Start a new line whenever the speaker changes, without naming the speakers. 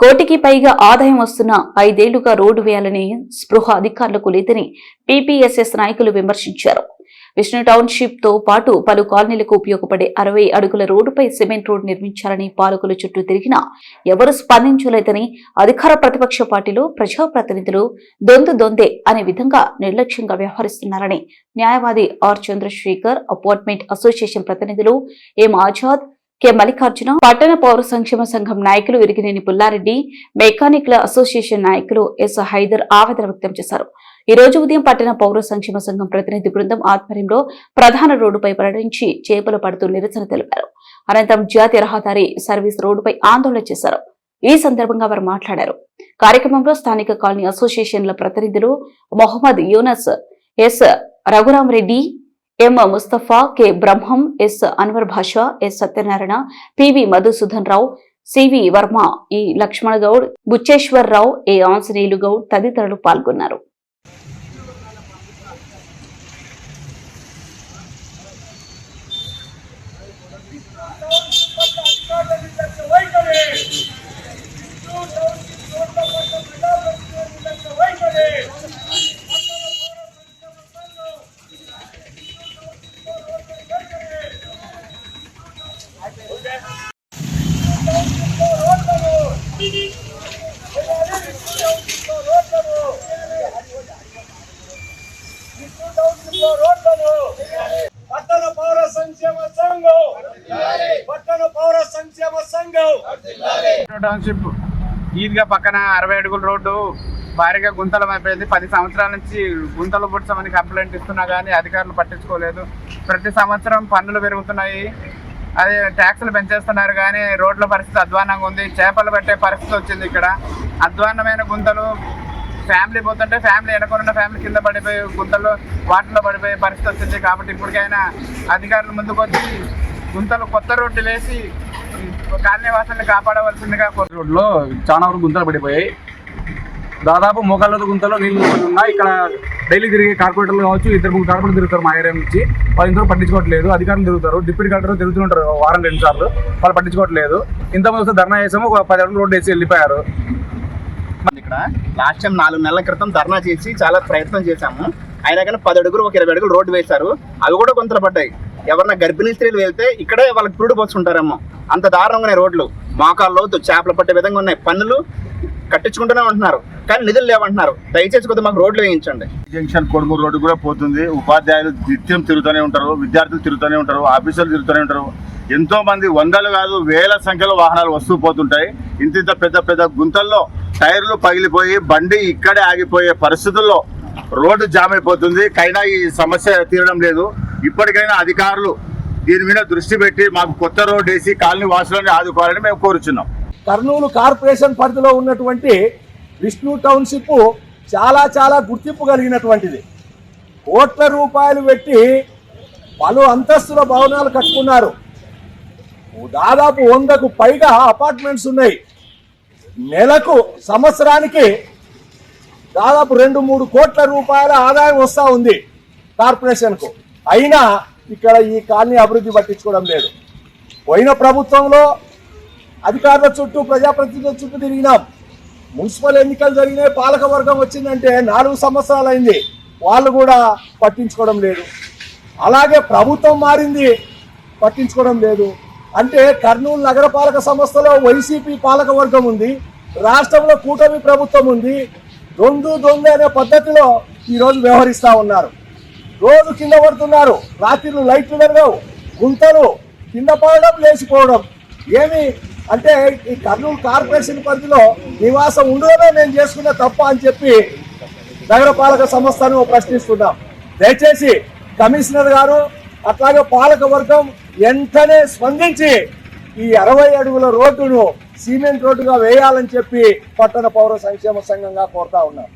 కోటికి పైగా ఆదాయం వస్తున్న ఐదేళ్ళుగా రోడ్డు వేయాలనే స్పృహ అధికారులకు లేదని పీపీఎస్ఎస్ నాయకులు విమర్శించారు. విష్ణు టౌన్షిప్తో పాటు పలు కాలనీలకు ఉపయోగపడే అరవై అడుగుల రోడ్డుపై సిమెంట్ రోడ్ నిర్మించాలని పాలకుల చుట్టూ తిరిగినా ఎవరు స్పందించలేదని అధికార ప్రతిపక్ష పార్టీలు ప్రజాప్రతినిధులు దొందు దొందే అనే విధంగా నిర్లక్ష్యంగా వ్యవహరిస్తున్నారని న్యాయవాది ఆర్ చంద్రశేఖర్ అపార్ట్మెంట్ అసోసియేషన్ ప్రతినిధులు ఎం ఆజాద్ కె. మల్లికార్జున పట్టణ పౌర సంక్షేమ సంఘం నాయకులు ఇరిగినేని పుల్లారెడ్డి మెకానిక్ల అసోసియేషన్ నాయకులు ఎస్. హైదర్ ఆవేదన వ్యక్తం చేశారు. ఈ రోజు ఉదయం పట్టణ పౌర సంక్షేమ సంఘం ప్రతినిధి బృందం ఆధ్వర్యంలో ప్రధాన రోడ్డుపై పర్యటించి చేపలు పడుతూ నిరసన తెలిపారు. అనంతరం జాతీయ రహదారి సర్వీస్ రోడ్డుపై ఆందోళన చేశారు. ఈ సందర్భంగా వారు మాట్లాడారు. కార్యక్రమంలో స్థానిక కాలనీ అసోసియేషన్ల ప్రతినిధులు Mohammed Younus S. Raghuramareddy M Mustafa K Brahmam S Anwar Basha S Satyanarayana PV Madhusudan Rao CV Varma E Lakshmana Goud బుచ్చేశ్వర్ రావు ఏ ఆంజనేయులు గౌడ్ తదితరులు పాల్గొన్నారు.
పట్టణ పౌర సంక్షేమ సంఘం. పట్టణ పౌర సంక్షేమ సంఘం.
టౌన్షిప్ ఈద్గా పక్కన అరవై అడుగుల రోడ్డు భారీగా గుంతలం అయిపోయింది. పది సంవత్సరాల నుంచి గుంతలు పుడ్చమని కంప్లైంట్ ఇస్తున్నా కానీ అధికారులు పట్టించుకోలేదు. ప్రతి సంవత్సరం పన్నులు పెరుగుతున్నాయి. అదే ట్యాక్సులు పెంచేస్తున్నారు కానీ రోడ్ల పరిస్థితి అధ్వానంగా ఉంది. చేపలు పెట్టే పరిస్థితి వచ్చింది ఇక్కడ. అధ్వాన్నమైన గుంతలు ఫ్యామిలీ పోతుంటే ఫ్యామిలీ వెనకనున్న ఫ్యామిలీ కింద పడిపోయి గుంతలు వాటిలో పడిపోయే పరిస్థితి వచ్చింది. కాబట్టి ఇప్పటికైనా అధికారులు ముందుకు వచ్చి గుంతలు కొత్త రోడ్డు వేసి కాలనీవాసాన్ని కాపాడవలసిందిగా కొత్త
రోడ్లో చాలా వరకు గుంతలు పడిపోయాయి. దాదాపు మోకాళ్ళతో గుంతలో నీళ్ళు ఉన్నాయి. ఇక్కడ డైలీ తిరిగే కార్పొరేటర్లు కావచ్చు ఇద్దరు ముగ్గురు కార్పొరేటర్ తిరుగుతారు మా ఏరియా నుంచి. వాళ్ళు ఇంతవరకు పట్టించుకోవట్లేదు అధికారులు తిరుగుతారు డిప్యూటీ కలెక్టర్ తిరుగుతుంటారు వారం రెండు సార్లు. వాళ్ళు పట్టించుకోవట్లేదు. ఇంతమంది వస్తే ధర్నా చేసాము ఒక పది అడుగులు రోడ్డు వేసి వెళ్ళిపోయారు.
ఇక్కడ లాస్ట్ టైం నాలుగు నెలల క్రితం ధర్నా చేసి చాలా ప్రయత్నం చేశాము. అయినా కానీ పది అడుగులు ఒక ఇరవై అడుగులు రోడ్డు వేశారు. అవి కూడా కొంతలు పడ్డాయి. ఎవరన్నా గర్భిణీ స్త్రీలు వెళ్తే ఇక్కడే వాళ్ళకి పురుడు పోసుకుంటారేమో. అంత దారుణంగా ఉన్నాయి రోడ్లు. మోకాల్లో చేపలు పట్టే విధంగా ఉన్నాయి. పన్నులు కట్టించుకుంటూనే ఉంటున్నారు. కానీ నిధులు లేవంటున్నారు. దయచేసి కొద్దిగా మాకు రోడ్లు వేయించండి.
జంక్షన్ కొడుమూరు రోడ్డు కూడా పోతుంది. ఉపాధ్యాయులు నిత్యం తిరుగుతూనే ఉంటారు. విద్యార్థులు తిరుగుతూనే ఉంటారు. ఆఫీసర్లు తిరుగుతూనే ఉంటారు. ఎంతో మంది వందలు కాదు వేల సంఖ్యలో వాహనాలు వస్తూ పోతుంటాయి. ఇంత ఇంత పెద్ద పెద్ద గుంతల్లో టైర్లు పగిలిపోయి బండి ఇక్కడే ఆగిపోయే పరిస్థితుల్లో రోడ్డు జామ్ అయిపోతుంది. కైనా ఈ సమస్య తీరడం లేదు. ఇప్పటికైనా అధికారులు దీని మీద దృష్టి పెట్టి మాకు కొత్త రోడ్డు వేసి కాలనీ వాసులని ఆదుకోవాలని మేము కోరుచున్నాం.
కర్నూలు కార్పొరేషన్ పరిధిలో ఉన్నటువంటి విష్ణు టౌన్షిప్ చాలా చాలా గుర్తింపు కలిగినటువంటిది. కోట్ల రూపాయలు పెట్టి పలు అంతస్తుల భవనాలు కట్టుకున్నారు. దాదాపు వందకు పైగా అపార్ట్మెంట్స్ ఉన్నాయి. నెలకు సంవత్సరానికి దాదాపు రెండు మూడు కోట్ల రూపాయల ఆదాయం వస్తూ ఉంది కార్పొరేషన్కు. అయినా ఇక్కడ ఈ కాలనీ అభివృద్ధి పట్టించుకోవడం లేదు. పోయిన ప్రభుత్వంలో అధికారుల చుట్టూ ప్రజాప్రతినిధుల చుట్టూ తిరిగినాం. మున్సిపల్ ఎన్నికలు జరిగినాయి పాలక వర్గం వచ్చిందంటే నాలుగు సంవత్సరాలు అయింది వాళ్ళు కూడా పట్టించుకోవడం లేదు. అలాగే ప్రభుత్వం మారింది పట్టించుకోవడం లేదు. అంటే కర్నూలు నగరపాలక సంస్థలో వైసీపీ పాలక వర్గం ఉంది రాష్ట్రంలో కూటమి ప్రభుత్వం ఉంది. దొందు దొందు అనే పద్ధతిలో ఈరోజు వ్యవహరిస్తూ ఉన్నారు. రోజు కింద పడుతున్నారు రాత్రిలు లైట్లు పెరగవు గుంతలు కింద పడడం లేచిపోవడం. ఏమి అంటే ఈ కర్నూలు కార్పొరేషన్ పరిధిలో నివాసం ఉండడమే నేను చేసుకున్న తప్ప అని చెప్పి నగరపాలక సంస్థను ప్రశ్నిస్తున్నాం. దయచేసి కమిషనర్ గారు అట్లాగే పాలక వర్గం వెంటనే స్పందించి ఈ అరవై అడుగుల రోడ్డును సిమెంట్ రోడ్డుగా వేయాలని చెప్పి పట్టణ పౌర సంక్షేమ సంఘంగా కోరుతా ఉన్నారు